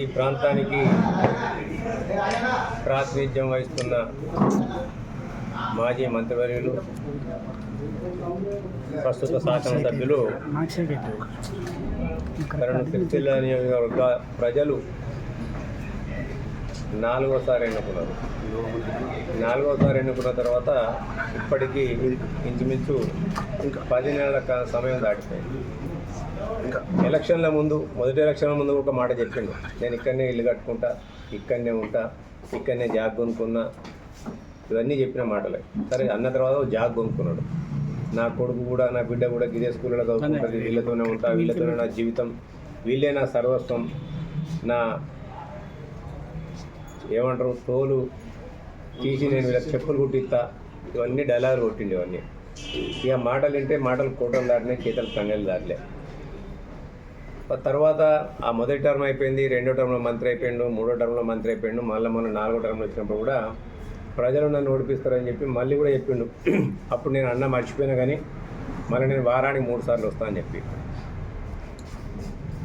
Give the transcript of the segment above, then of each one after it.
ఈ ప్రాంతానికి ప్రాతినిధ్యం వహిస్తున్న మాజీ మంత్రివర్యులు ప్రస్తుత శాసనసభ్యులు కరణ్ సిరిసిల్ల నియోజకవర్గ ప్రజలు నాలుగోసారి ఎన్నుకున్నారు. నాలుగోసారి ఎన్నుకున్న తర్వాత ఇప్పటికీ ఇంచుమించు పది నెలల సమయం దాటిపోయింది. ఎలక్షన్ల ముందు మొదటి ఎలక్షన్ల ముందు ఒక మాట చెప్పిండు. నేను ఇక్కడనే ఇల్లు కట్టుకుంటా ఇక్కడనే ఉంటా ఇక్కడనే జాగ్ కొనుక్కున్నా. ఇవన్నీ చెప్పిన మాటలే. సరే అన్న తర్వాత జాగ్ కొనుక్కున్నాడు. నా కొడుకు కూడా నా బిడ్డ కూడా గిదే స్కూల్లో చదువుకుంటుంది వీళ్ళతోనే ఉంటా వీళ్ళతోనే నా జీవితం. వీళ్ళే నా సర్వస్వం. నా ఏమంటారు తోలు తీసి నేను వీళ్ళకి చెప్పులు కుట్టిస్తా. ఇవన్నీ డైలాగులు కొట్టిండు ఇవన్నీ. ఇక మాటలు వింటే మాటలు కూటం దాటినాయి చేతలు కన్నెలు దాటలే. తర్వాత ఆ మొదటి టర్మ్ అయిపోయింది రెండో టర్మ్లో మంత్రి అయిపోయిండు మూడో టర్మ్లో మంత్రి అయిపోయిండు మళ్ళీ మొన్న నాలుగో టర్మ్లో వచ్చినప్పుడు కూడా ప్రజలు నన్ను ఓడిపిస్తారని చెప్పి మళ్ళీ కూడా చెప్పిండు. అప్పుడు నేను అన్న మర్చిపోయినా కానీ మళ్ళీ నేను వారానికి మూడు సార్లు వస్తానని చెప్పి.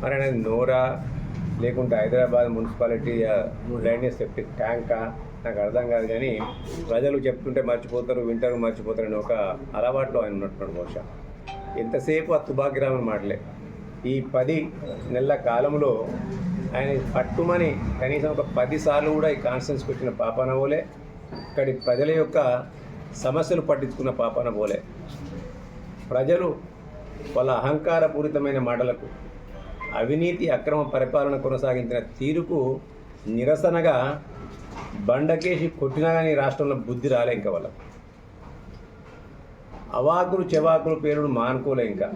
మరి నేను నోరా లేకుంటే హైదరాబాద్ మున్సిపాలిటీ డ్రైనేజ్ సెప్టిక్ ట్యాంకా నాకు అర్థం కాదు కానీ ప్రజలు చెప్తుంటే మర్చిపోతారు వింటారు మర్చిపోతారు అని ఒక అలవాట్లో ఆయన ఉన్నట్టున్నాడు బహుశా. ఎంతసేపు ఆ తుబాకిరామని మాటలే. ఈ పది నెలల కాలంలో ఆయన పట్టుమని కనీసం ఒక పది సార్లు కూడా ఈ కాన్ఫరెన్స్ పెట్టిన పాపాన పోలే ఇక్కడి ప్రజల యొక్క సమస్యలు పట్టించుకున్న పాపాన పోలే ప్రజలు వాళ్ళ అహంకారపూరితమైన మాటలకు అవినీతి అక్రమ పరిపాలన కొనసాగించిన తీరుకు నిరసనగా బండకేసి కొట్టినా కానీ రాష్ట్రంలో బుద్ధి రాలే ఇంకా వాళ్ళకు. అవాకులు చెవాకులు పేరుడు మానుకోలే ఇంకా.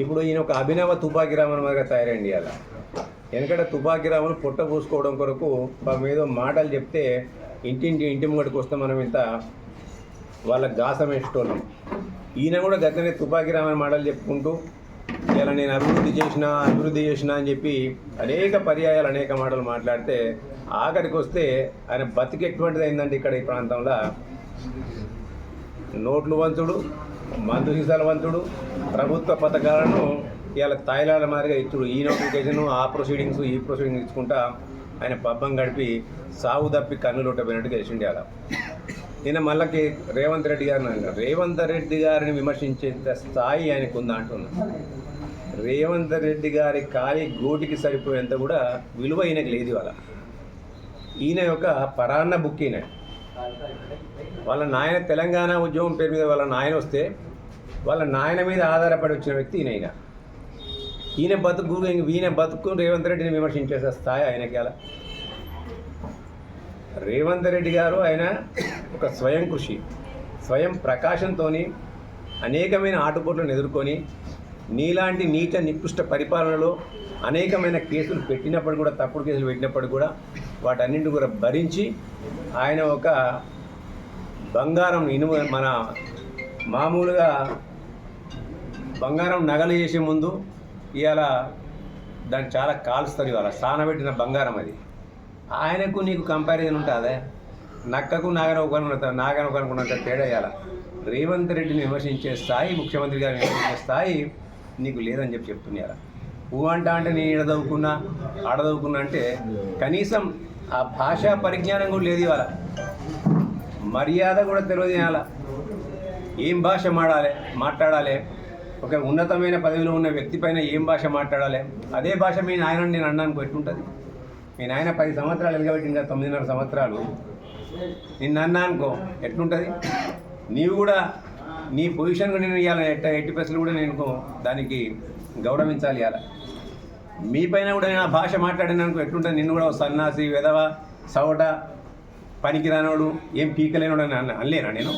ఇప్పుడు ఈయన ఒక అభినవ తుపాకీ రామన్ మాదిరిగా తయారైంది అలా వెనకట తుపాకీ రాములు పొట్ట పూసుకోవడం కొరకు పాపం ఏదో మాటలు చెప్తే ఇంటింటి ఇంటి ముంగడికి వస్తే మనం ఇంత వాళ్ళ గాసం వేసేటోళ్ళం. ఈయన కూడా గతనే తుపాకీ రామన్ మాటలు చెప్పుకుంటూ ఇలా నేను అభివృద్ధి చేసిన అభివృద్ధి చేసిన అని చెప్పి అనేక పర్యాయాలు అనేక మాటలు మాట్లాడితే ఆఖరికి వస్తే ఆయన బతికి ఎటువంటిది అయిందంటే ఇక్కడ ఈ ప్రాంతంలో. నోట్లు వంతుడు మంత్రి ధనవంతుడు ప్రభుత్వ పథకాలను ఇవాళ తాయిలాల మాదిరిగా ఇచ్చుడు. ఈ నోటిఫికేషన్ ఆ ప్రొసీడింగ్స్ ఈ ప్రొసీడింగ్స్ ఇచ్చుకుంటా ఆయన పబ్బం గడిపి సాగు తప్పి కన్నులు పోయినట్టు గెలిచిండి అలా నిన్న మళ్ళీ రేవంత్ రెడ్డి గారిని రేవంత్ రెడ్డి గారిని విమర్శించేంత స్థాయి ఆయనకు ఉందా అంటున్నా. రేవంత్ రెడ్డి గారి ఖాళీ గోటికి సరిపోయేంత కూడా విలువ ఈయనకి లేదు ఇవాళ. ఈయన యొక్క పరాన్న బుక్ ఈయన. వాళ్ళ నాయన తెలంగాణ ఉద్యోగం పేరు మీద వాళ్ళ నాయన వస్తే వాళ్ళ నాయన మీద ఆధారపడి వచ్చిన వ్యక్తి ఈయన ఈయన ఈయన బతుకు ఈయన బతుకు రేవంత్ రెడ్డిని విమర్శించేసే స్థాయి ఆయనకి అలా. రేవంత్ రెడ్డి గారు ఆయన ఒక స్వయం కృషి స్వయం ప్రకాశంతో అనేకమైన ఆటుపోట్లను ఎదుర్కొని నీలాంటి నీచ నికృష్ట పరిపాలనలో అనేకమైన కేసులు పెట్టినప్పుడు కూడా తప్పుడు కేసులు పెట్టినప్పుడు కూడా వాటన్నింటి కూడా భరించి ఆయన ఒక బంగారం ఇనుము మన మామూలుగా బంగారం నగలు చేసే ముందు ఇవాళ దాన్ని చాలా కాలుస్తారు ఇవాళ. సానబెట్టిన బంగారం అది. ఆయనకు నీకు కంపారిజన్ ఉంటుందే? నక్కకు నాగనౌక నాగనౌక అనుకున్నంత తేడా ఇవాళ రేవంత్ రెడ్డిని విమర్శించే స్థాయి ముఖ్యమంత్రి గారిని విమర్శించే స్థాయి నీకు లేదని చెప్పి చెప్తున్నారు ఊ అంట అంటే నేను ఇడదవుకున్నా ఆడదవుకున్నా అంటే కనీసం ఆ భాషా పరిజ్ఞానం కూడా లేదు ఇవాళ. మర్యాద కూడా తెలియదు ఏం భాష మాడాలి మాట్లాడాలి? ఒక ఉన్నతమైన పదవిలో ఉన్న వ్యక్తి పైన ఏం భాష మాట్లాడాలి? అదే భాష మీ నాయన నేను అన్నాను పెట్టుంటుంది మీ నాయన పది సంవత్సరాలు ఎలగబెట్టింది కదా తొమ్మిదిన్నర సంవత్సరాలు. నిన్ను అన్నా అనుకో ఎట్లుంటుంది? నీవు కూడా నీ పొజిషన్ నేను ఇవ్వాలి ఎట్ట ఎట్టి పైసలు కూడా నేను దానికి గౌరవించాలి ఇవ్వాలి మీ పైన కూడా నేను ఆ భాష మాట్లాడినానుకో ఎట్లుంటుంది? నిన్ను కూడా సన్నాసి వెధవ సవట పనికిరానోడు ఏం పీకలేనోడు అని అన్న అనలేనా నేను?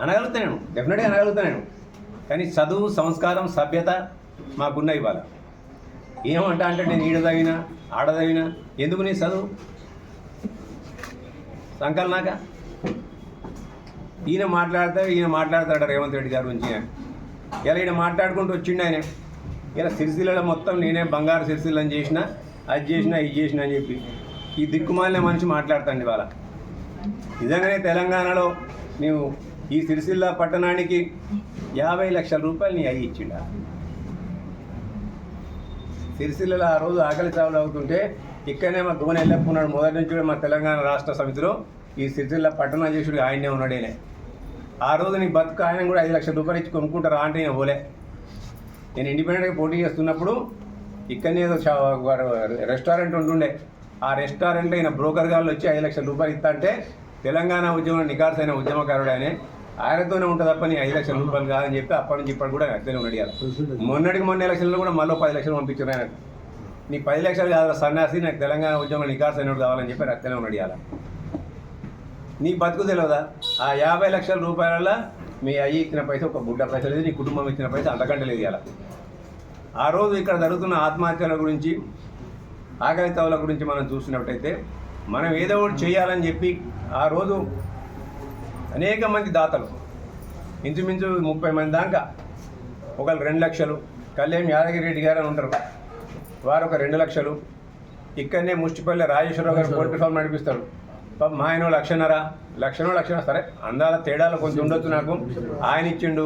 అనగలుగుతా నేను డెఫినెట్గా అనగలుగుతా నేను కానీ చదువు సంస్కారం సభ్యత మాకున్న ఇవాళ. ఏమంటా అంటే నేను ఈడ చదివినా ఆడ ఎందుకు నీ చదువు? సంకలనాక? ఈయన మాట్లాడితే ఈయన మాట్లాడతాడు రేవంత్ రెడ్డి గారి గురించి. ఇలా ఈయన మాట్లాడుకుంటూ వచ్చిండు ఆయన. ఇలా సిరిసిల్లలో మొత్తం నేనే బంగారు సిరిసిల్లని చేసిన అది చేసిన ఇది చేసిన అని చెప్పి. ఈ దిక్కుమాలిన మనిషి మాట్లాడతాండి ఇవాళ. నిజంగానే తెలంగాణలో నీవు ఈ సిరిసిల్ల పట్టణానికి యాభై లక్షల రూపాయలు నీ అయ్యి ఇచ్చిండా? సిరిసిల్లలో ఆ రోజు ఆకలి చావులు అవుతుంటే ఇక్కడనే మా గోనె ఎల్లప్పున్నాడు. మొదటి నుంచి కూడా మా తెలంగాణ రాష్ట్ర సమితిలో ఈ సిరిసిల్ల పట్టణ అధ్యక్షుడు ఆయనే ఉన్నాడేనే ఆ రోజు నీ బతుకు ఆయన కూడా ఐదు లక్షల రూపాయలు ఇచ్చి కొనుక్కుంటారా అంటే నేను పోలే. నేను ఇండిపెండెంట్గా పోటీ చేస్తున్నప్పుడు ఇక్కడనే ఏదో షా- రెస్టారెంట్ ఉంటుండే. ఆ రెస్టారెంట్లో ఆయన బ్రోకర్ గారు వచ్చి ఐదు లక్షల రూపాయలు ఇస్తా అంటే తెలంగాణ ఉద్యమం నికార్సైన ఉద్యమకారుడు ఆయన. ఆయనతోనే ఉంటుంది తప్ప నీ ఐదు లక్షల రూపాయలు కాదని చెప్పి అప్పటి నుంచి ఇప్పటి కూడా అట్లనే ఉన్నాడు మొన్నటికి మొన్న ఎలక్షన్లో కూడా మళ్ళీ పది లక్షలు పంపించారు ఆయన నీ పది లక్షలు కాదు సన్యాసి నాకు తెలంగాణ ఉద్యమం నికార్సైనడు కావాలని చెప్పి అట్లనే ఉన్నాడు ఇవాళ నీ బతుకు తెలియదా ఆ యాభై లక్షల రూపాయల మీ అయ్యి ఇచ్చిన పైస ఒక గుడ్డ పైసలు లేదు నీ కుటుంబం ఇచ్చిన పైసా అంతకంటే లేదు ఇవాళ ఆ రోజు ఇక్కడ జరుగుతున్న ఆత్మహత్యల గురించి ఆకలి తవుల గురించి మనం చూసినట్టయితే మనం ఏదో ఒకటి చేయాలని చెప్పి ఆ రోజు అనేక మంది దాతలు ఇంచుమించు ముప్పై మంది దాకా ఒకళ్ళు రెండు లక్షలు కళ్యాణ్ యాదగిరి రెడ్డి గారు అని ఉంటారు. వారు ఒక రెండు లక్షలు ఇక్కడనే ముష్టిపల్లి రాజేశ్వరరావు గారు పోల్ట్రీ ఫామ్ నడిపిస్తారు. పాపం మా ఆయన లక్షన్నర లక్షణో లక్షణ సరే అందాల తేడాలు కొంచెం ఉండొచ్చు నాకు. ఆయన ఇచ్చిండు.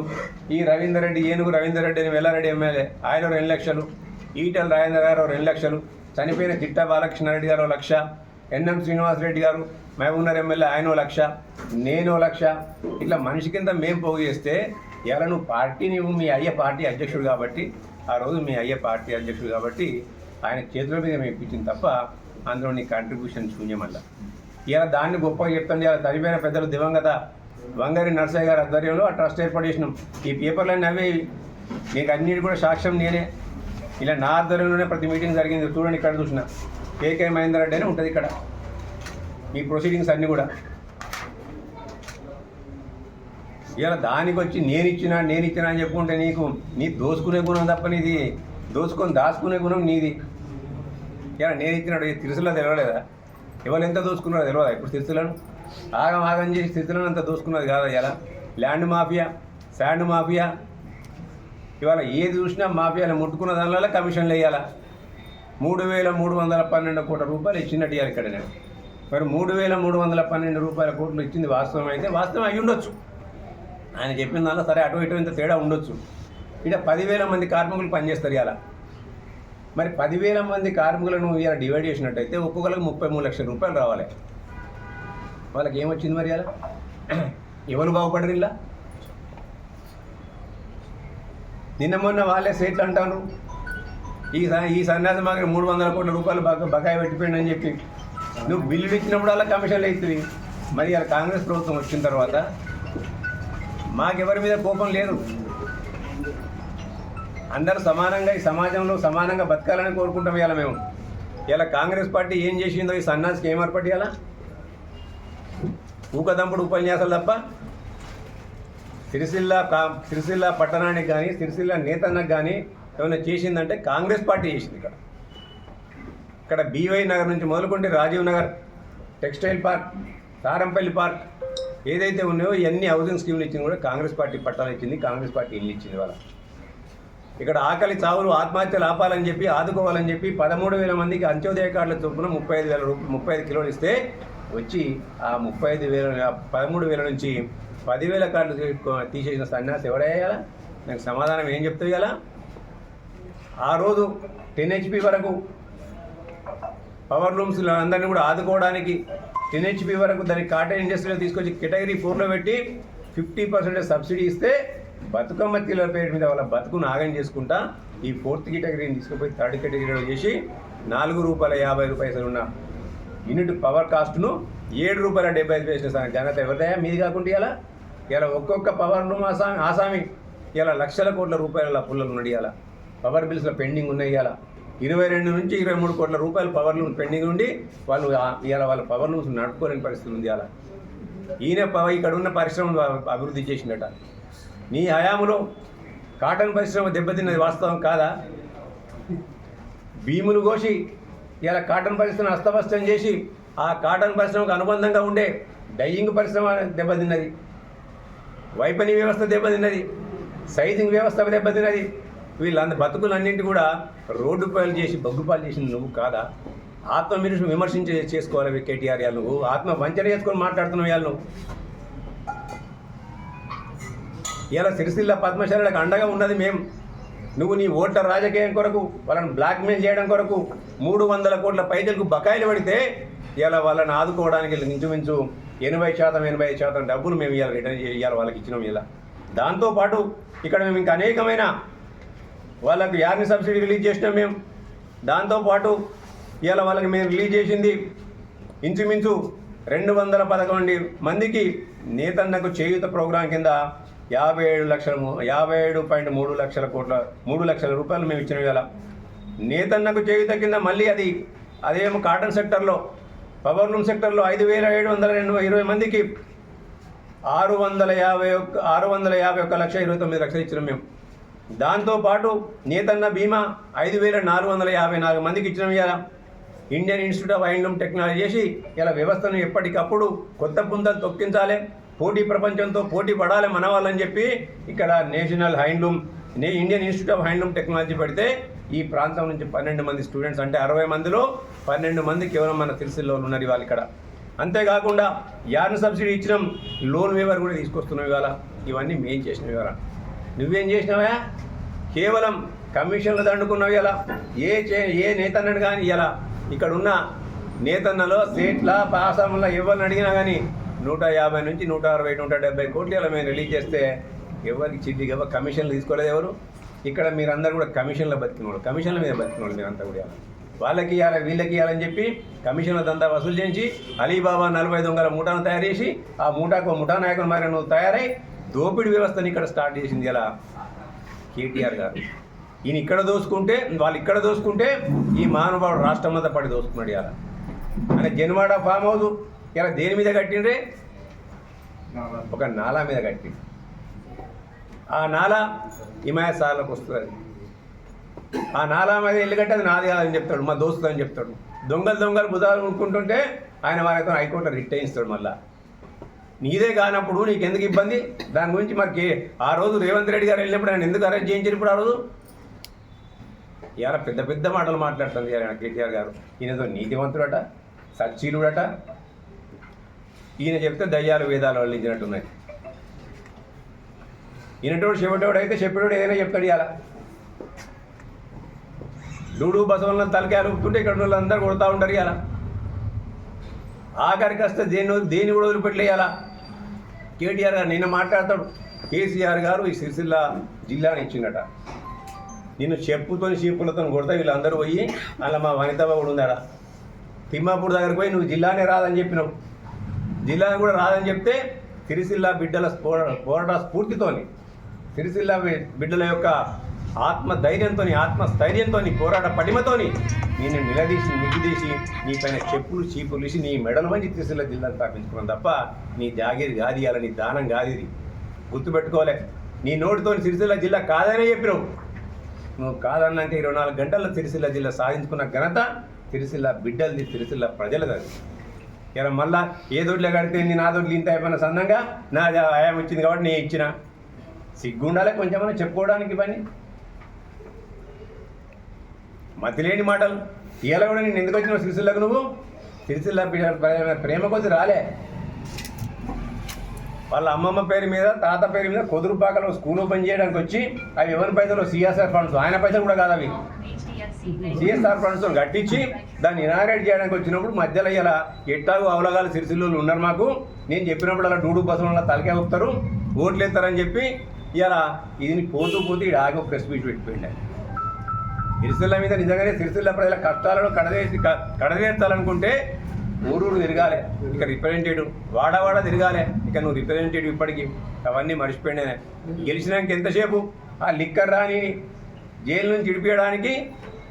ఈ రవీందర్ రెడ్డి ఏనుగు రవీందర్ రెడ్డి అని వెల్లారెడ్డి ఎమ్మెల్యే ఆయన రెండు లక్షలు ఈటల రాజేంద్ర గారు రెండు లక్షలు చనిపోయిన చిట్ట బాలకృష్ణారెడ్డి గారు లక్ష ఎన్ఎం శ్రీనివాసరెడ్డి గారు మహబూబ్నగర్ ఎమ్మెల్యే ఆయన ఓ లక్ష నేను ఓ లక్ష. ఇట్లా మనిషి కింద మేము పోగు చేస్తే ఇలా నువ్వు పార్టీ నువ్వు మీ అయ్య పార్టీ అధ్యక్షుడు కాబట్టి ఆ రోజు మీ అయ్య పార్టీ అధ్యక్షుడు కాబట్టి ఆయన చేతుల మీద మేము ఇప్పించింది తప్ప అందులో నీ కాంట్రిబ్యూషన్ శూన్యమల్ల ఇలా దాన్ని గొప్పగా చెప్తాను ఇలా చనిపోయిన పెద్దలు దివంగత వంగారి నర్సయ్య గారి ఆధ్వర్యంలో ఆ ట్రస్ట్ ఏర్పాటు చేసినాం. ఈ పేపర్లన్నీ అవే. నీకు అన్నిటి కూడా సాక్ష్యం నేనే. ఇలా నా ఆధ్వర్యంలోనే ప్రతి మీటింగ్ జరిగింది. చూడండి ఇక్కడ చూసిన. కేకే మహేందర్ రెడ్డి అని ఉంటుంది ఇక్కడ. ఈ ప్రొసీడింగ్స్ అన్నీ కూడా. ఇలా దానికి వచ్చి నేను ఇచ్చిన నేను ఇచ్చిన అని చెప్పుకుంటే నీకు నీ దోసుకునే గుణం తప్ప నీది. దోసుకొని దాచుకునే గుణం నీది. ఇలా నేను ఇచ్చినాడు ఇది తిరుసులో తెలవలేదా? ఎవరు ఎంత దోసుకున్నారో తెలియదా ఇప్పుడు తిరుసులను? ఆగం ఆగం చేసి తిరుసలను అంత దోసుకున్నది కాదా ఇలా ల్యాండ్ మాఫియా శాండ్ మాఫియా ఇవాళ ఏది చూసినా మాఫియాలు ముట్టుకున్న దానివల్ల కమిషన్లు వేయాలా? మూడు వేల మూడు వందల పన్నెండు కోట్ల రూపాయలు ఇచ్చినట్టు ఇవ్వాలి ఇక్కడ నేను. మరి మూడు వేల మూడు వందల పన్నెండు రూపాయల కోట్లు ఇచ్చింది వాస్తవం అయితే వాస్తవం అయి ఉండొచ్చు. ఆయన చెప్పిన దానిలో సరే అటు ఇటు ఇంత తేడా ఉండొచ్చు. ఇక్కడ పదివేల మంది కార్మికులు పనిచేస్తారు ఇలా మరి పదివేల మంది కార్మికులను ఇలా డివైడ్ చేసినట్టయితే ఒక్కొక్కరికి ముప్పై మూడు లక్షల రూపాయలు రావాలి. వాళ్ళకి ఏమొచ్చింది మరి ఇలా ఎవరు బాగుపడరు ఇలా? నిన్న మొన్న వాళ్ళే సీట్లు అంటారు. ఈ స- ఈ సన్యాసి మాకు మూడు వందల కోట్ల రూపాయలు బక బకాయి పెట్టిపోయింది అని చెప్పి. నువ్వు బిల్లులు ఇచ్చినప్పుడు అలా కమిషన్లు అవుతుంది మరి ఇలా కాంగ్రెస్ ప్రభుత్వం వచ్చిన తర్వాత మాకెవరి మీద కోపం లేదు. అందరూ సమానంగా ఈ సమాజంలో సమానంగా బతకాలని కోరుకుంటాం ఇవాళ మేము. ఇలా కాంగ్రెస్ పార్టీ ఏం చేసిందో ఈ సన్నాసికి ఏం ఏర్పడి ఇలా ఊకదంపుడు ఉపన్యాసాలు తప్ప సిరిసిల్ల కా- సిరిసిల్ల పట్టణానికి కానీ సిరిసిల్ల నేతన్నకు కానీ ఏమైనా చేసిందంటే కాంగ్రెస్ పార్టీ చేసింది ఇక్కడ. ఇక్కడ బీవై నగర్ నుంచి మొదలుకుంటే Rajiv Nagar textile park Sarampalli park ఏదైతే ఉన్నాయో ఇవన్నీ హౌసింగ్ స్కీమ్లు ఇచ్చింది కూడా కాంగ్రెస్ పార్టీ పట్టాలు ఇచ్చింది కాంగ్రెస్ పార్టీ ఇల్లు ఇచ్చింది వాళ్ళ. ఇక్కడ ఆకలి చావులు ఆత్మహత్యలు ఆపాలని చెప్పి ఆదుకోవాలని చెప్పి పదమూడు వేల మందికి అంత్యోదయ కార్డుల చొప్పున ముప్పై ఐదు వేల రూపాయలు ముప్పై ఐదు కిలోలు ఇస్తే వచ్చి ఆ ముప్పై ఐదు వేల పదమూడు వేల నుంచి పదివేల కార్డులు తీసేసిన సన్యాసి ఎవడయ్యాలా నాకు సమాధానం ఏం చెప్తావు ఇలా ఆ రోజు టెన్ హెచ్పి వరకు పవర్ లూమ్స్ అందరినీ కూడా ఆదుకోవడానికి టెన్ హెచ్పి వరకు దాన్ని కాటన్ ఇండస్ట్రీలో తీసుకొచ్చి కేటగిరీ ఫోర్లో పెట్టి ఫిఫ్టీ పర్సెంటేజ్ సబ్సిడీ ఇస్తే బతుకమ్మ తీల పేరు మీద వాళ్ళ బతుకును ఆగం చేసుకుంటా ఈ ఫోర్త్ కేటగిరీని తీసుకుపోయి థర్డ్ కేటగిరీలో చేసి నాలుగు రూపాయల యాభై రూపాయలు ఉన్న యూనిట్ పవర్ కాస్ట్ను ఏడు రూపాయల డెబ్బై ఐదు పైసలు జనత ఎవరిదయా మీది కాకుండా ఇలా ఇలా ఒక్కొక్క పవర్ ఆసామి ఆసామి. ఇలా లక్షల కోట్ల రూపాయల పుల్లలు ఉన్నాడు ఇలా. పవర్ బిల్స్లో పెండింగ్ ఉన్నాయి ఇలా. ఇరవై రెండు నుంచి ఇరవై మూడు కోట్ల రూపాయలు పవర్ పెండింగ్ ఉండి వాళ్ళు ఇలా వాళ్ళ పవర్ లూమ్స్ నడుపుకోలేని పరిస్థితి ఉంది అలా ఈయన పవ ఇక్కడ ఉన్న పరిశ్రమలు అభివృద్ధి చేసిండట నీ హయాములో కాటన్ పరిశ్రమ దెబ్బతిన్నది వాస్తవం కాదా? భీములు కోసి ఇలా కాటన్ పరిశ్రమ అస్తవ్యస్తం చేసి ఆ కాటన్ పరిశ్రమకు అనుబంధంగా ఉండే డయ్యింగ్ పరిశ్రమ దెబ్బతిన్నది. వైపని వ్యవస్థ దెబ్బతిన్నది సైజింగ్ వ్యవస్థ దెబ్బతిన్నది. వీళ్ళంద బతుకులన్నింటి కూడా రోడ్డు పాలు చేసి బగ్గుపాలు చేసింది నువ్వు కాదా? ఆత్మ మీరు విమర్శించి చేసుకోవాలి కేటీఆర్ యాలు నువ్వు? ఆత్మ వంచన చేసుకొని మాట్లాడుతున్నావు ఇవాళ నువ్వు? ఇలా సిరిసిల్ల పద్మశాలకు అండగా ఉన్నది మేము నువ్వు నీ ఓట్ల రాజకీయం కొరకు వాళ్ళని బ్లాక్మెయిల్ చేయడం కొరకు మూడు వందల కోట్ల పైదలకు బకాయిలు పడితే ఇలా వాళ్ళని ఆదుకోవడానికి ఇంచుమించు ఎనభై శాతం ఎనభై ఐదు శాతం డబ్బులు మేము ఇవాళ రిటర్న్ చేయాలి వాళ్ళకి ఇచ్చినాం ఇలా. దాంతోపాటు ఇక్కడ మేము ఇంకా అనేకమైన వాళ్ళకు యార్ని సబ్సిడీ రిలీజ్ చేసినాం మేము. దాంతోపాటు ఇవాళ వాళ్ళకి మేము రిలీజ్ చేసింది ఇంచుమించు రెండు వందల పదకొండు మందికి నేతన్నకు చేయూత ప్రోగ్రాం కింద యాభై ఏడు లక్షల యాభై ఏడు పాయింట్ మూడు లక్షల కోట్ల మూడు లక్షల రూపాయలు మేము ఇచ్చిన వేళ నేతన్నకు చేయూత కింద మళ్ళీ అది అదేమో కాటన్ సెక్టర్లో పవర్ లూమ్ సెక్టర్లో ఐదు వేల ఏడు వందల రెండు ఇరవై మందికి ఆరు వందల యాభై ఒక్క ఆరు వందల యాభై ఒక్క లక్ష ఇరవై తొమ్మిది లక్షలు ఇచ్చినాం మేము. దాంతోపాటు నేతన్న బీమా ఐదు వేల నాలుగు వందల యాభై నాలుగు మందికి ఇచ్చినాం ఇవాళ Indian institute of handloom technology చేసి ఇలా వ్యవస్థను ఎప్పటికప్పుడు కొత్త పుంతలు తొక్కించాలి పోటీ ప్రపంచంతో పోటీ పడాలి మన వాళ్ళని చెప్పి ఇక్కడ నేషనల్ హ్యాండ్లూమ్ నే Indian institute of handloom technology పెడితే ఈ ప్రాంతం నుంచి పన్నెండు మంది స్టూడెంట్స్ అంటే అరవై మందిలో పన్నెండు మంది కేవలం మన తిరుసిల్లో ఉన్నారు ఇవాళ ఇక్కడ. అంతేకాకుండా యార్న్ సబ్సిడీ ఇచ్చినాం లోన్ వేవర్ కూడా తీసుకొస్తున్నాం ఇవాళ. ఇవన్నీ మేం చేసినవి ఇవాళ. నువ్వేం చేసినావా? కేవలం కమిషన్లు దండుకున్నావు ఇలా ఏ చే ఏ నేతన్నడు కానీ ఇలా ఇక్కడ ఉన్న నేతన్నలో సీట్ల ఆసాంలో ఎవరిని అడిగినా కానీ నూట యాభై నుంచి నూట అరవై నూట డెబ్బై కోట్లు ఇలా మేము రిలీజ్ చేస్తే ఎవరికి చిట్టి కమిషన్లు తీసుకోలేదు ఎవరు? ఇక్కడ మీరందరూ కూడా కమిషన్లో బతికినోళ్ళు. కమిషన్ల మీద బతికినోళ్ళు మీరంతా కూడా. వాళ్ళకి ఇవ్వాలి వీళ్ళకి ఇవ్వాలని చెప్పి కమిషన్ల దందా వసూలు చేయించి అలీబాబా నలభై దొంగల ముఠాను తయారు చేసి ఆ ముఠాకు ముఠా నాయకులు మరి నువ్వు తయారై దోపిడీ వ్యవస్థని ఇక్కడ స్టార్ట్ చేసింది ఎలా కేటీఆర్ గారు. ఈయన ఇక్కడ దోసుకుంటే వాళ్ళు ఇక్కడ దోసుకుంటే ఈ మహానుభావుడు రాష్ట్రం అంతా పడి దోసుకున్నాడు ఇలా ఆయన జన్వాడ ఫామ్ హౌస్? ఇలా దేని మీద కట్టిండ్రే? ఒక నాలా మీద కట్టిండు. ఆ నాలా హిమాయసాలకు వస్తుంది. ఆ నాలా మీద ఎందుకంటే అది నాది కాదని చెప్తాడు మా దోస్తులు అని చెప్తాడు. దొంగలు దొంగలు బుధాలు కొనుక్కుంటుంటే ఆయన వారితో హైకోర్టు రిట్ చేయిస్తాడు మళ్ళా. నీదే కానప్పుడు నీకు ఎందుకు ఇబ్బంది? దాని గురించి మరి ఆ రోజు రేవంత్ రెడ్డి గారు వెళ్ళినప్పుడు ఆయన ఎందుకు అరెస్ట్ చేయించారు ఇప్పుడు ఆ రోజు? ఇవాళ పెద్ద పెద్ద మాటలు మాట్లాడుతుంది ఇవాళ కేటీఆర్ గారు. ఈయనతో నీతివంతుడట సచ్చీలుడట. ఈయన చెప్తే దయ్యాలు వేదాలు వల్లించినట్టున్నాయి వినటోడు చెవిటోడు అయితే చెప్పేటోడు ఏదైనా చెప్తాడు ఇవాళ డూడు బసవలను తలకాయలు ఊపుతుంటే ఇక్కడ అందరూ వాళ్ళందరూ కొడతా ఉంటారు ఇవాళ ఆఖరికి వస్తే దేని దేని కూడా వదిలిపెట్టలేయాలా కేటీఆర్ గారు నిన్న మాట్లాడతాడు. కేసీఆర్ గారు ఈ సిరిసిల్ల జిల్లాని ఇచ్చిందట నిన్ను చెప్పుతో చీపులతో కొడతా వీళ్ళందరూ పోయి అలా మా వనిత కూడా ఉందాడ తిమ్మాపూర్ దగ్గరికి పోయి నువ్వు జిల్లానే రాదని చెప్పినావు. జిల్లాని కూడా రాదని చెప్తే సిరిసిల్ల బిడ్డల పోరాట స్ఫూర్తితోని సిరిసిల్ల బిడ్డల యొక్క ఆత్మ ధైర్యంతో ఆత్మ స్థైర్యంతో పోరాట పటిమతోని నేను నిలదీసి నిగ్గుదీసి నీ పైన చెప్పులు చీపులు ఇసి నీ మెడల మంచి సిరిసిల్ల జిల్లాను స్థాపించుకున్నాను తప్ప నీ జాగిరి అలా నీ దానం కాదు ఇది గుర్తుపెట్టుకోలే. నీ నోటితో సిరిసిల్ల జిల్లా కాదనే చెప్పినావు. నువ్వు కాదన్నంటే ఇరవై నాలుగు గంటల్లో సిరిసిల్ల జిల్లా సాధించుకున్న ఘనత సిరిసిల్ల బిడ్డలది సిరిసిల్ల ప్రజలది అది ఇలా మళ్ళా ఏ దొడ్లో కడితే నీ నా దొడ్లు ఇంత అయిపోయిన సందంగా నా ఆయాం వచ్చింది కాబట్టి నేను ఇచ్చిన. సిగ్గుండాలే కొంచెం చెప్పుకోవడానికి పని. మతిలేని మాటలు. ఇవాళ కూడా నేను ఎందుకు వచ్చినావు సిరిసిల్లకు నువ్వు? సిరిసిల్ల ప్రేమ- ప్రేమ- కొద్ది రాలే. వాళ్ళ అమ్మమ్మ పేరు మీద తాత పేరు మీద కొదురుపాకలో స్కూల్ ఓపెన్ చేయడానికి వచ్చి అవి ఎవరి పైసలు? CSR funds. ఆయన పైసలు కూడా కాదు అవి. సిఎస్ఆర్ ఫండ్స్ కట్టించి దాన్ని ఇనాగ్రేట్ చేయడానికి వచ్చినప్పుడు మధ్యలో ఇలా ఎట్టాగు అవలగాలు సిరిసిల్లు ఉన్నారు మాకు. నేను చెప్పినప్పుడు అలా డూడు అలా తలకే ఊపుతారు. ఓట్లు వేస్తారని చెప్పి ఇలా ఇది పోతూ పోతూ ఇక్కడ ఆగి ప్రెస్ మీట్ పెట్టిపోయింది సిరిసిల్ల మీద నిజంగానే సిరిసిల్ల ప్రజల కష్టాలను కడదేసి క- కడదేర్చాలనుకుంటే ఊరూరు తిరగాలి. ఇక రిప్రజెంటేటివ్ వాడవాడ తిరగాలి. ఇక నువ్వు రిప్రజెంటేటివ్ ఇప్పటికీ. అవన్నీ మర్చిపోయినాయి గెలిచినాక ఎంతసేపు? ఆ లిక్కర్ రాని జైలు నుంచి ఇడిపించడానికి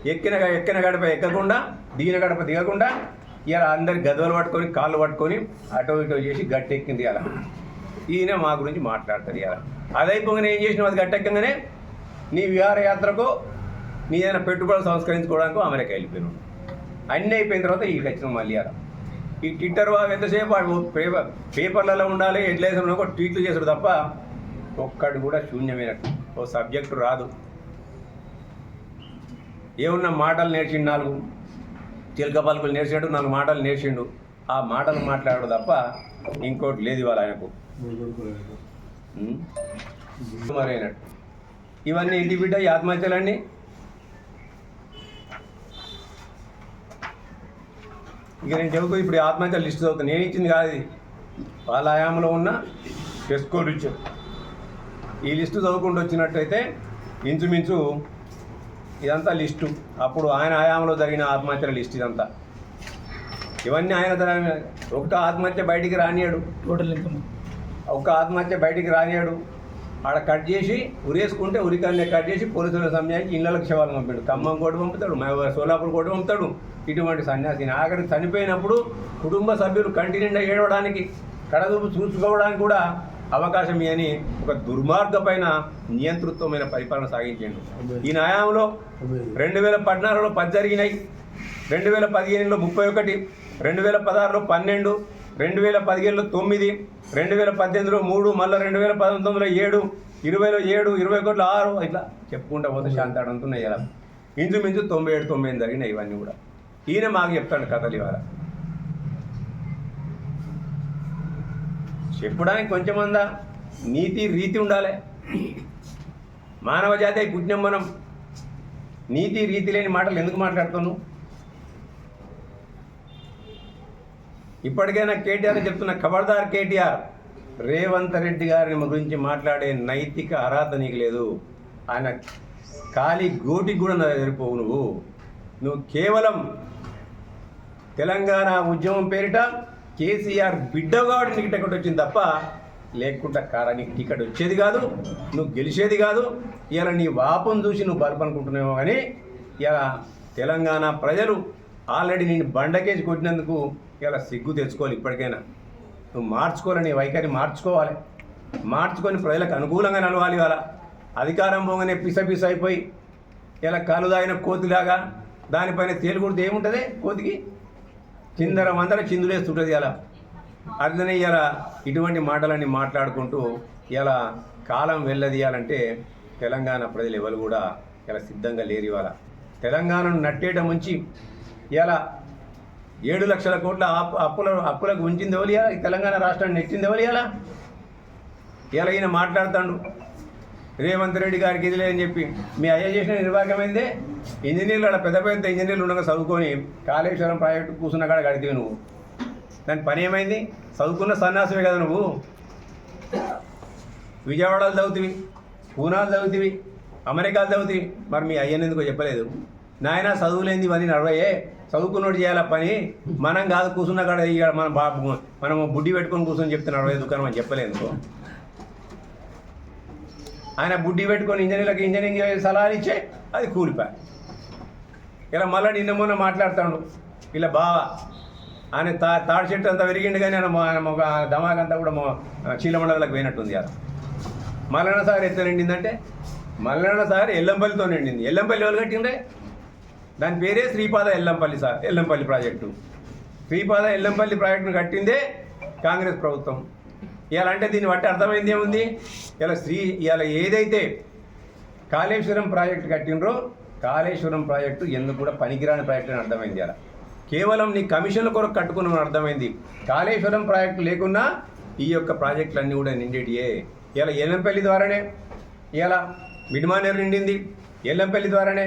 ఎక్కిన ఎక్కిన గడప ఎక్కకుండా దిగిన గడప దిగకుండా ఇలా అందరి గదవలు పట్టుకొని కాళ్ళు పట్టుకొని అటో ఇటో చేసి గట్టెక్కింది అలా ఈయన మా గురించి మాట్లాడతారు ఇలా అదైపోగానే ఏం చేసినావు? అది గట్టెక్కగానే నీ విహారయాత్రకు నీ ఏదైనా పెట్టుబడులు సంస్కరించుకోవడానికి అమెరికా వెళ్ళిపోయినాడు. అన్నీ అయిపోయిన తర్వాత ఈ వచ్చినాం మళ్ళీ అలా ఈ ట్విట్టర్ వాళ్ళు ఎంతసేపు వాడు పేపర్ పేపర్లలో ఉండాలి ఎట్లేసిన ఒక ట్వీట్లు చేసాడు తప్ప ఒక్కడు కూడా శూన్యమైనట్టు ఓ సబ్జెక్టు రాదు. ఏమున్న మాటలు నేర్చిండు నాలుగు? చిలక పలుకులు నేర్చాడు నాలుగు మాటలు నేర్చిండు. ఆ మాటలు మాట్లాడు తప్ప ఇంకోటి లేదు ఇవాళ ఆయనకు. మరైనట్టు ఇవన్నీ ఇంటి బిడ్డ ఈ ఆత్మహత్యలన్నీ ఇక నేను చెబుతూ ఇప్పుడు ఈ ఆత్మహత్యల లిస్ట్ చదువుతాను నేను ఇచ్చింది కాదు వాళ్ళ ఆయామంలో ఉన్న టెస్కో ఇచ్చారు. ఈ లిస్టు చదువుకుంటూ వచ్చినట్టయితే ఇంచుమించు ఇదంతా లిస్టు. అప్పుడు ఆయన ఆయామంలో జరిగిన ఆత్మహత్యల లిస్ట్ ఇదంతా. ఇవన్నీ ఆయన ఒకటో ఆత్మహత్య బయటికి రానియాడు. టోటల్ ఇన్కమ్ ఒక్క ఆత్మహత్య బయటికి రానియాడు. ఆడ కట్ చేసి ఉరేసుకుంటే ఉరికాన్ని కట్ చేసి పోలీసుల సమయానికి ఇళ్ళకి శవాలు పంపాడు. ఖమ్మం కోటి పంపుతాడు సోలాపూర్ కోటి పంపుతాడు. ఇటువంటి సన్యాసిని ఆఖరికి చనిపోయినప్పుడు కుటుంబ సభ్యులు కంటి నిండా ఏడవడానికి కడదూపు చూసుకోవడానికి కూడా అవకాశం ఇవ్వని ఒక దుర్మార్గమైన నియంతృత్వమైన పరిపాలన సాగించిండు. ఈ న్యాయంలో రెండు వేల పద్నాలుగులో పది జరిగినాయి. రెండు వేల పదిహేనులో ముప్పై ఒకటి రెండు వేల పదహారులో పన్నెండు రెండు వేల పదిహేడులో తొమ్మిది రెండు వేల పద్దెనిమిదిలో మూడు మళ్ళీ రెండు వేల పంతొమ్మిదిలో ఏడు ఇరవైలో ఏడు ఇరవై ఒకటిలో ఆరు ఇట్లా చెప్పుకుంటా పోతే శాంతాడు అంటున్నాయి ఇలా ఇంచుమించు తొంభై ఏడు తొంభై ఎనిమిది జరిగినాయి ఇవన్నీ కూడా. ఈయన మాకు చెప్తాడు కథలు ఇవాళ. చెప్పడానికి కొంచెం అందా నీతి రీతి ఉండాలి. మానవ జాతి పుట్టినాం మనం నీతి రీతి లేని మాటలు ఎందుకు మాట్లాడుతున్నావు? ఇప్పటికైనా కేటీఆర్ చెప్తున్న ఖబర్దార్ కేటీఆర్ రేవంత్ రెడ్డి గారిని గురించి మాట్లాడే నైతిక అర్హత నీకు లేదు. ఆయన ఖాళీ గోటికి కూడా సరిపోవు నువ్వు. నువ్వు కేవలం తెలంగాణ ఉద్యమం పేరిట కేసీఆర్ బిడ్డగాడు నీకు టికెట్ వచ్చింది తప్ప లేకుంటే కారా నీకు టికెట్ వచ్చేది కాదు నువ్వు గెలిచేది కాదు. ఇలా నీ వాపం చూసి నువ్వు బలపనుకుంటున్నావు కానీ ఇలా తెలంగాణ ప్రజలు ఆల్రెడీ నేను బండకేసి కొట్టినందుకు ఇలా సిగ్గు తెచ్చుకోవాలి ఇప్పటికైనా. నువ్వు మార్చుకోవాలి నీ వైఖరి మార్చుకోవాలి. మార్చుకొని ప్రజలకు అనుకూలంగా నడవాలి ఇవాళ. అధికారం పోగానే పిస పిస అయిపోయి ఇలా కాలు దాగిన కోతిలాగా దానిపైన తేలుగుడితే ఏముంటుంది కోతికి? చిందర మందర చిందులేస్తుంటుంది ఇలా అర్థనే ఇలా ఇటువంటి మాటలన్నీ మాట్లాడుకుంటూ ఇలా కాలం వెళ్ళదీయాలంటే తెలంగాణ ప్రజలు ఎవరు కూడా ఇలా సిద్ధంగా లేరు ఇవాళ. తెలంగాణను నట్టేట నుంచి ఇలా ఏడు లక్షల కోట్ల అప్పు అప్పుల అప్పులకు ఉంచింది ఎవరు ఈ తెలంగాణ రాష్ట్రాన్ని నెట్టింది ఎవరియాలా ఇలా ఈయన మాట్లాడుతాడు. రేవంత్ రెడ్డి గారికి ఇది లేదని చెప్పి. మీ అయ్య చేసిన నిర్వాహకమైందే ఇంజనీర్లు అక్కడ పెద్ద పెద్ద ఇంజనీర్లు ఉండగా చదువుకొని కాళేశ్వరం ప్రాజెక్టు కూర్చున్న కాడ కడితే నువ్వు. దాని పని ఏమైంది? చదువుకున్న సన్యాసమే కదా నువ్వు. విజయవాడలు చదువుతివి పూనాలు చదువుతివి అమెరికాలు చదువుతివి. మరి మీ అయ్యని ఎందుకో చెప్పలేదు. నాయన చదువులేంది ఇవన్నీ నడవయే. చదువుకున్నోడు చేయాల పని మనం కాదు కూర్చున్న కాడ ఇక మనం బాబు మనం బుడ్డి పెట్టుకొని కూర్చొని చెప్తున్నాడు నడవే దుకాణం అని చెప్పలేదు ఆయన బుడ్డి పెట్టుకొని ఇంజనీర్లకు ఇంజనీరింగ్ సలహాలు ఇచ్చే అది కూలిపోయి ఇలా మళ్ళీ నిన్న మొన్న మాట్లాడుతాడు ఇలా బావా ఆయన తా తాడి చెట్టు అంతా విరిగిండు కానీ ఆయన ఒక ఆయన ఒక కూడా చీలమండలకు పోయినట్టుంది అలా మల్లన్న సార్ ఎట్లా నిండిందంటే మల్లన్న సార్ ఎల్లంపల్లితో నిండింది. ఎల్లంపల్లి ఎవరు కట్టిండే దాని పేరే శ్రీపాద ఎల్లంపల్లి సార్ ఎల్లంపల్లి ప్రాజెక్టు. శ్రీపాద ఎల్లంపల్లి ప్రాజెక్టును కట్టిందే కాంగ్రెస్ ప్రభుత్వం. ఇలా అంటే దీన్ని బట్టి అర్థమైంది ఏముంది? ఇలా శ్రీ ఇలా ఏదైతే కాళేశ్వరం ప్రాజెక్టు కట్టినరో కాళేశ్వరం ప్రాజెక్టు ఎందుకు కూడా పనికిరాని ప్రాజెక్టు అని అర్థమైంది అలా కేవలం నీ కమిషన్ల కొరకు కట్టుకున్నామని అర్థమైంది. కాళేశ్వరం ప్రాజెక్టు లేకున్నా ఈ యొక్క ప్రాజెక్టులన్నీ కూడా నిండేటియే. ఇలా ఎల్లంపల్లి ద్వారానే ఇలా మిడ్మానేరు నిండింది. ఎల్లంపల్లి ద్వారానే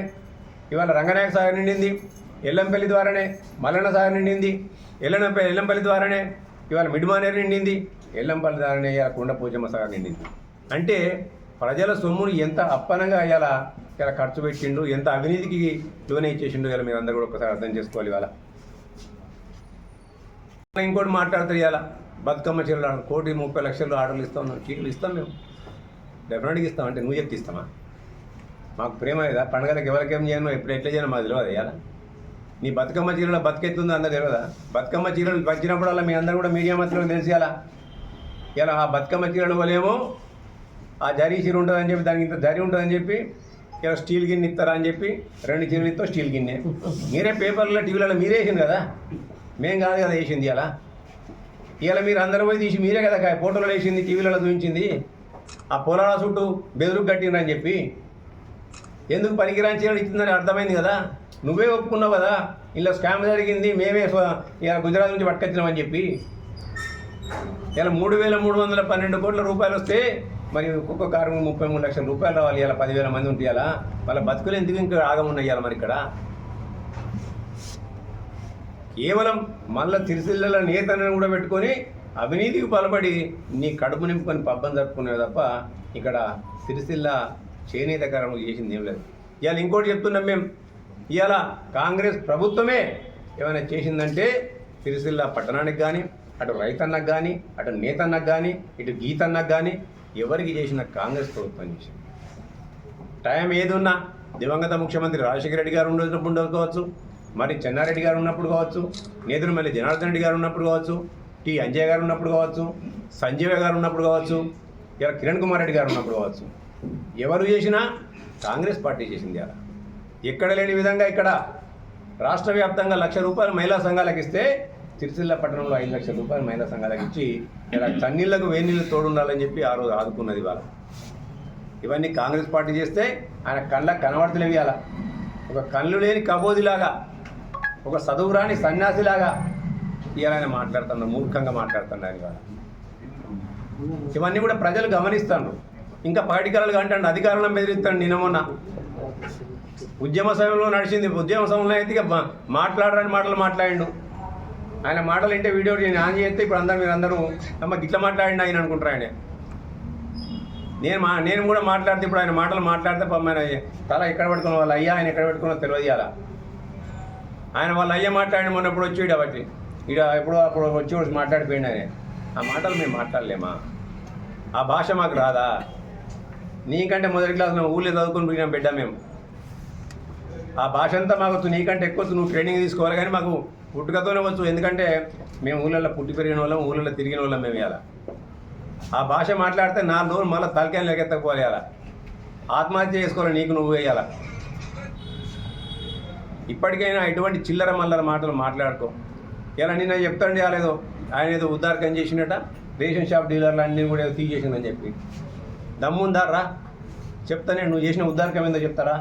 ఇవాళ రంగనాయక సాగర్ నిండింది ఎల్లంపల్లి ద్వారానే మల్లన్న సాగర్ నిండింది ఎల్లంపల్లి ఎల్లంపల్లి ద్వారానే ఇవాళ మిడ్మానేరు నిండింది ఎల్లంపల్లి ద్వారానే ఇవాళ కొండ పూజమ్మ సాగర్ నిండింది. అంటే ప్రజల సొమ్మును ఎంత అప్పనంగా ఇలా ఇలా ఖర్చు పెట్టిండు ఎంత అవినీతికి లోనే ఇచ్చేసిండు ఇలా మీరు అందరూ కూడా ఒకసారి అర్థం చేసుకోవాలి ఇవాళ. ఇంకోటి మాట్లాడతారు ఇవాళ బతుకమ్మ చీరలు కోటి ముప్పై లక్షలు ఆర్డర్లు ఇస్తాం చీరలు ఇస్తాం మేము. డెఫినెట్గా ఇస్తాం అంటే నువ్వు చెప్తే ఇస్తామా? మాకు ప్రేమ లేదా? పండగలకు ఎవరికేం చేయను ఎప్పుడు ఎట్లా చేయను మాకు తెలియదు ఇవాళ? నీ బతుకమ్మ చీరలో బతికెత్తుందో అందరూ తెలియదా బతుకమ్మ చీరలు వచ్చినప్పుడల్లా మీ అందరూ కూడా మీడియా మంత్రులకు తెలిసి ఇలా ఇలా ఆ బతుకమ్మ చీరలు వలేమో ఆ జరీ చీర ఉంటుందని చెప్పి దానికి ఇంత జరీ ఉంటుందని చెప్పి ఇలా స్టీల్ గిన్నె ఇస్తారా అని చెప్పి రెండు చీరలు ఇస్తాం స్టీల్ గిన్నె. మీరే పేపర్లో టీవీలలో మీరే వేసింది కదా? మేం కాదు కదా వేసింది ఇలా ఇవాళ మీరు అందరూ పోయి తీసి మీరే కదా ఫోటోలో వేసింది టీవీలలో చూపించింది. ఆ పొలాల చుట్టూ బెదురు కట్టిండ్రని చెప్పి ఎందుకు పనికిరాని చీరలు ఇచ్చిందని అర్థమైంది కదా? నువ్వే ఒప్పుకున్నావు కదా? ఇలా స్కామ్ జరిగింది మేమే ఇలా గుజరాత్ నుంచి పట్టుకొచ్చినామని చెప్పి. ఇలా మూడు వేల మూడు వందల పన్నెండు కోట్ల రూపాయలు వస్తే మరి ఒక్కొక్క కారు ముప్పై మూడు లక్షల రూపాయలు రావాలి ఇలా పదివేల మంది ఉంటే ఇలా. వాళ్ళ బతుకులు ఎందుకు ఇంకా ఆగమున్నాయి ఇలా మరి ఇక్కడ? కేవలం మళ్ళా తిరుసిల్లల నేతలను కూడా పెట్టుకొని అవినీతికి పాల్పడి నీ కడుపు నింపుకొని పబ్బం జరుపుకునేవి తప్ప ఇక్కడ సిరిసిల్ల చేనేత కారణం చేసింది ఏం లేదు. ఇవాళ ఇంకోటి చెప్తున్నాం మేము. ఇవాళ కాంగ్రెస్ ప్రభుత్వమే ఏమైనా చేసిందంటే సిరిసిల్ల పట్టణానికి కానీ అటు రైతన్నకు కానీ అటు నేతన్నకు కానీ ఇటు గీతన్నకు కానీ ఎవరికి చేసిన కాంగ్రెస్ ప్రభుత్వం చేసింది? టైం ఏదున్నా దివంగత ముఖ్యమంత్రి రాజశేఖర రెడ్డి గారు ఉండేటప్పుడు ఉండకపోవచ్చు మరి చెన్నారెడ్డి గారు ఉన్నప్పుడు కావచ్చు నేదురుమల్లి జనార్దన్ రెడ్డి గారు ఉన్నప్పుడు కావచ్చు టి అంజయ్ గారు ఉన్నప్పుడు కావచ్చు సంజీవ గారు ఉన్నప్పుడు కావచ్చు ఇలా కిరణ్ కుమార్ రెడ్డి గారు ఉన్నప్పుడు కావచ్చు. ఎవరు చేసినా కాంగ్రెస్ పార్టీ చేసింది అలా. ఎక్కడ లేని విధంగా ఇక్కడ రాష్ట్ర వ్యాప్తంగా లక్ష రూపాయలు మహిళా సంఘాలకు ఇస్తే సిరిసిల్ల పట్టణంలో ఐదు లక్షల రూపాయలు మహిళా సంఘాలకు ఇచ్చి ఇలా చన్నీళ్ళకు వేడి నీళ్ళు తోడుండాలని చెప్పి ఆ రోజు ఆదుకున్నది వాళ్ళ ఇవన్నీ కాంగ్రెస్ పార్టీ చేస్తే ఆయన కళ్ళకు కనబడతలేవి అలా ఒక కళ్ళు లేని కబోదిలాగా ఒక చదువురాని సన్యాసిలాగా ఇవాళ ఆయన మాట్లాడుతున్నారు మూర్ఖంగా మాట్లాడుతున్నారు ఇవాళ. ఇవన్నీ కూడా ప్రజలు గమనిస్తాను ఇంకా పార్టీకరాలుగా అంటే అధికారులను బెదిరిస్తాడు నిన్న మొన్న. ఉద్యమ సమయంలో నడిచింది ఉద్యమ సమయంలో అయితే ఇక మాట్లాడరాని మాటలు మాట్లాడిండు. ఆయన మాటలు వింటే వీడియో నేను ఆన్ చేస్తే ఇప్పుడు అందరూ మీరు అందరూ అమ్మ గిట్ల మాట్లాడిండు ఆయన అనుకుంటారు ఆయన. నేను మా నేను కూడా మాట్లాడితే ఇప్పుడు ఆయన మాటలు మాట్లాడితే పమ్మాయన తల ఎక్కడ పెట్టుకున్న వాళ్ళ అయ్యా ఆయన ఎక్కడ పెట్టుకున్నా తెలియజేయాలా ఆయన వాళ్ళ అయ్య మాట్లాడిన మొన్నప్పుడు వచ్చి కాబట్టి ఇక ఎప్పుడు అప్పుడు వచ్చి వచ్చి మాట్లాడిపోయింది ఆయన. ఆ మాటలు మేము మాట్లాడలేమా? ఆ భాష మాకు రాదా? నీకంటే మొదటి క్లాస్లో ఊళ్ళో చదువుకుని పోయినాం బిడ్డ మేము. ఆ భాష అంతా మాకు నీకంటే ఎక్కువ నువ్వు ట్రైనింగ్ తీసుకోవాలి కానీ మాకు పుట్టుకతోనే వచ్చు. ఎందుకంటే మేము ఊళ్ళల్లో పుట్టి పెరిగిన వాళ్ళం ఊళ్ళల్లో తిరిగిన వాళ్ళం మేము ఇలా ఆ భాష మాట్లాడితే నా రోజులు మళ్ళీ తలకాయలు లెక్కెత్తకపోవాలి అలా ఆత్మహత్య చేసుకోవాలి నీకు నువ్వు వేయాల ఇప్పటికైనా ఎటువంటి చిల్లర మల్లర మాటలు మాట్లాడుకో. ఇలా నిన్న చెప్తాండి ఏదో ఆయన ఏదో ఉద్దారకం చేసినట రేషన్ షాప్ డీలర్లు అన్నీ కూడా ఏదో తీసేసిందని చెప్పి. దమ్ముందా రా చెప్తానే నువ్వు చేసిన ఉద్దారకం ఏందో చెప్తారా?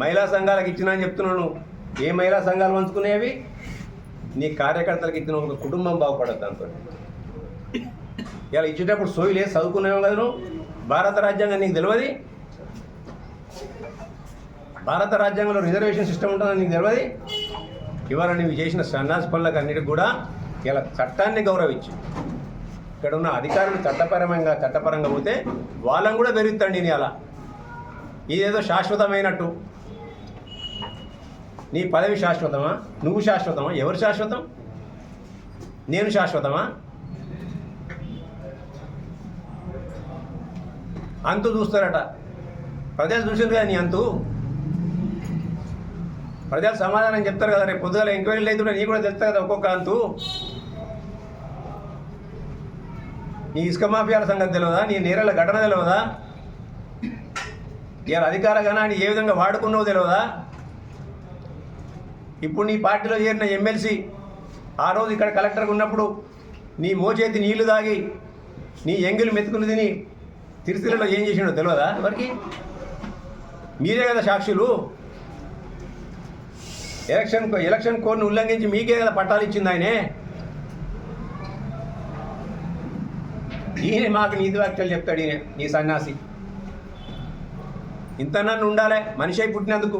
మహిళా సంఘాలకు ఇచ్చినా అని చెప్తున్నాను ఏ మహిళా సంఘాలు పంచుకునేవి? నీ కార్యకర్తలకు ఇచ్చిన ఒక కుటుంబం బాగుపడదు దాంతో ఇలా ఇచ్చేటప్పుడు సోయి లేదు చదువుకునేవు కదా నువ్వు. భారత రాజ్యాంగం నీకు తెలియదు భారత రాజ్యాంగంలో రిజర్వేషన్ సిస్టమ్ ఉంటుందని నీకు తెలియదు ఇవాళ నువ్వు చేసిన సన్నాసి పనులకు అన్నిటికి కూడా ఇలా చట్టాన్ని గౌరవించు. ఇక్కడ ఉన్న అధికారులు చట్టపరమంగా చట్టపరంగా పోతే వాళ్ళని కూడా పెరుగుతండి నీ అలా. ఇదేదో శాశ్వతమైనట్టు. నీ పదవి శాశ్వతమా? నువ్వు శాశ్వతమా? ఎవరు శాశ్వతం? నేను శాశ్వతమా? అంతు చూస్తారట. ప్రజలు చూసారు కదా నీ అంతు? ప్రజలు సమాధానం చెప్తారు కదా రేపు పొద్దుగాల ఎంక్వైరీలు అయితే నీ కూడా తెలుస్తా కదా ఒక్కొక్క అంతు. నీ ఇసుక మాఫియాల సంగతి తెలియదా నీ నేరల ఘటన తెలియదా ఇవాళ అధికార గణాన్ని ఏ విధంగా వాడుకున్నావో తెలియదా ఇప్పుడు నీ పార్టీలో చేరిన ఎమ్మెల్సీ ఆ రోజు ఇక్కడ కలెక్టర్గా ఉన్నప్పుడు నీ మోచేతి నీళ్ళు తాగి నీ ఎంగిలు మెతుకులు తిని తిరుసిలలో ఏం చేసినాడో తెలియదా ఎవరికి? మీరే కదా సాక్షులు. ఎలక్షన్ ఎలక్షన్ కోడ్ని ఉల్లంఘించి మీకే కదా పట్టాలు ఇచ్చింది ఆయనే. ఈయన మాకు నీతి వాక్యాలు చెప్తాడు ఈయన నీ సన్యాసి. ఇంత నన్ను ఉండాలి మనిషి అయి పుట్టినందుకు.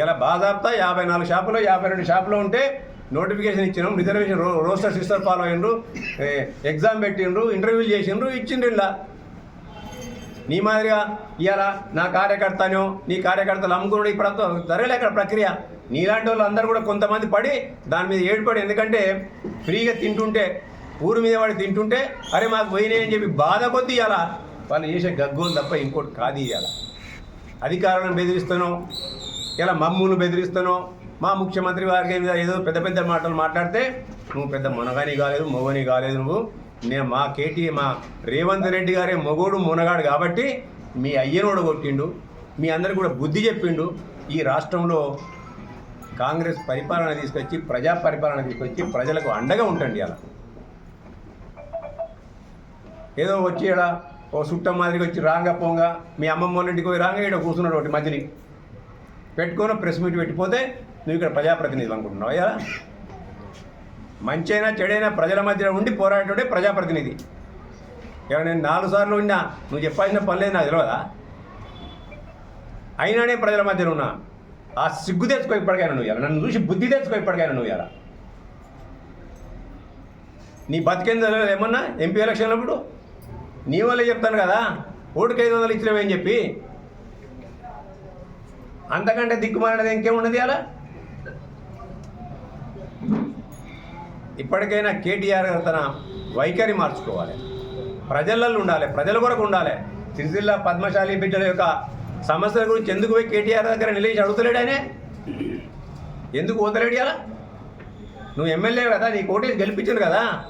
ఇలా బాధాప్తా యాభై నాలుగు షాపులో యాభై రెండు షాపులో ఉంటే నోటిఫికేషన్ ఇచ్చినాం రిజర్వేషన్ రో రోస్టర్ సిస్టర్ ఫాలో అయినరు ఎగ్జామ్ పెట్టిండ్రు ఇంటర్వ్యూలు చేసిండ్రు ఇచ్చిండ్రు ఇలా. నీ మాదిరిగా ఇవాళ నా కార్యకర్తను నీ కార్యకర్తలు అమ్ముకున్నాడు ఇప్పుడు జరగలే అక్కడ ప్రక్రియ. నీలాంటి వాళ్ళు అందరూ కూడా కొంతమంది పడి దాని మీద ఏడుపడి ఎందుకంటే ఫ్రీగా తింటుంటే ఊరు మీద వాడు తింటుంటే అరే మాకు పోయినాయని చెప్పి బాధ కొద్దీ ఇవాళ వాళ్ళు చేసే గగ్గోలు తప్ప ఇంకోటి కాదు ఇవాళ అధికారులను బెదిరిస్తానో ఇలా మమ్మును బెదిరిస్తానో మా ముఖ్యమంత్రి వారికి మీద ఏదో పెద్ద పెద్ద మాటలు మాట్లాడితే నువ్వు పెద్ద మునగాని కాలేదు మొగని కాలేదు నువ్వు. నేను మా కేటీ మా రేవంత్ రెడ్డి గారే మొగోడు మునగాడు కాబట్టి మీ అయ్యనోడు కొట్టిండు మీ అందరికి కూడా బుద్ధి చెప్పిండు. ఈ రాష్ట్రంలో కాంగ్రెస్ పరిపాలన తీసుకొచ్చి ప్రజా పరిపాలన తీసుకొచ్చి ప్రజలకు అండగా ఉంటండి అలా ఏదో వచ్చి ఇలా ఓ చుట్టం మాదిరిగా వచ్చి రాంగా పోంగా మీ అమ్మమ్మ ఇంటికి పోయి రాంగా ఇక్కడ కూర్చున్నాడు ఒకటి మధ్యని పెట్టుకొని ప్రెస్ మీట్ పెట్టిపోతే నువ్వు ఇక్కడ ప్రజాప్రతినిధులు అనుకుంటున్నావు అయ్యా మంచైనా చెడైనా ప్రజల మధ్య ఉండి పోరాడే ప్రజాప్రతినిధి. ఇక నేను నాలుగు సార్లు ఉన్నా నువ్వు చెప్పాల్సిన పని లేదు నాకు తెలియదా అయినానే ప్రజల మధ్యన ఉన్నా. ఆ సిగ్గు తెచ్చుకో ఇప్పటికైనా నువ్వు ఇలా నన్ను చూసి బుద్ధి తెచ్చుకో ఇప్పటికైనా నువ్వు ఇలా నీ బతికేందో ఏమన్నా? ఎంపీ ఎలక్షన్లప్పుడు నీ వల్లే చెప్తాను కదా. ఓటుకు ఐదు వందలు ఇచ్చినవేం చెప్పి. అంతకంటే దిక్కుమాలినది ఇంకేమున్నది అలా ఇప్పటికైనా కేటీఆర్ గారు తన వైఖరి మార్చుకోవాలి. ప్రజలలో ఉండాలి ప్రజల కొరకు ఉండాలి. సిరిసిల్ల పద్మశాలి బిడ్డల యొక్క సమస్యల గురించి ఎందుకు పోయి కేటీఆర్ దగ్గర నిలిచి అడుగుతలేడు ఆయనే? ఎందుకు పోతలేడు అలా నువ్వు ఎమ్మెల్యే కదా నీ కోటేసి గెలిపించింది కదా.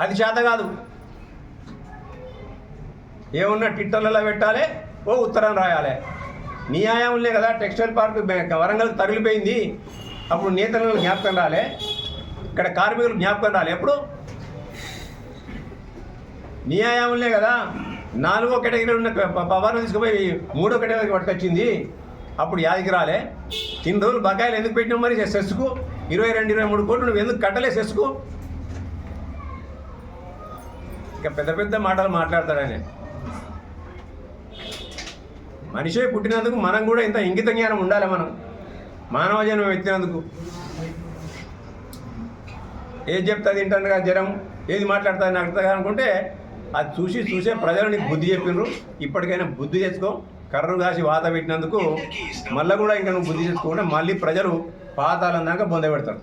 అది చేత కాదు. ఏమున్నా ట్విట్టర్లలో పెట్టాలి ఓ ఉత్తరం రాయాలి. నీ ఆయాములే కదా టెక్స్టైల్ పార్క్ వరంగల్ తగిలిపోయింది అప్పుడు నేతలు జ్ఞాపకం రాలే. ఇక్కడ కార్మికులు జ్ఞాపకం రాలే. ఎప్పుడు? నీ కదా. నాలుగో కేటగిరీ ఉన్న పవర్ తీసుకుపోయి మూడో కేటగిరీకి పట్టుకొచ్చింది. అప్పుడు యాదికి రాలే. ఇన్ని రోజులు బకాయిలు ఎందుకు పెట్టినావు మరి సెస్కు? ఇరవై రెండు ఇరవై మూడు కోట్లు నువ్వు ఎందుకు కట్టలే సెస్కు? ఇక పెద్ద పెద్ద మాటలు మాట్లాడతాడని. మనిషే పుట్టినందుకు మనం కూడా ఇంత ఇంగిత జ్ఞానం ఉండాలి మనం. మానవ జన్మ ఎత్తినందుకు. ఏది చెప్తుంది తింటానుగా జ్వరం ఏది మాట్లాడుతుంది నాకు అర్థం అనుకుంటే అది చూసి చూసే ప్రజలు నీకు బుద్ధి చెప్పిండ్రు ఇప్పటికైనా బుద్ధి తెచ్చుకో. కర్రను కాసి వాత పెట్టినందుకు మళ్ళీ కూడా ఇంకా నువ్వు బుద్ధి తెచ్చుకుంటే మళ్ళీ ప్రజలు పాతాళం దాకా బొంద పెడతారు.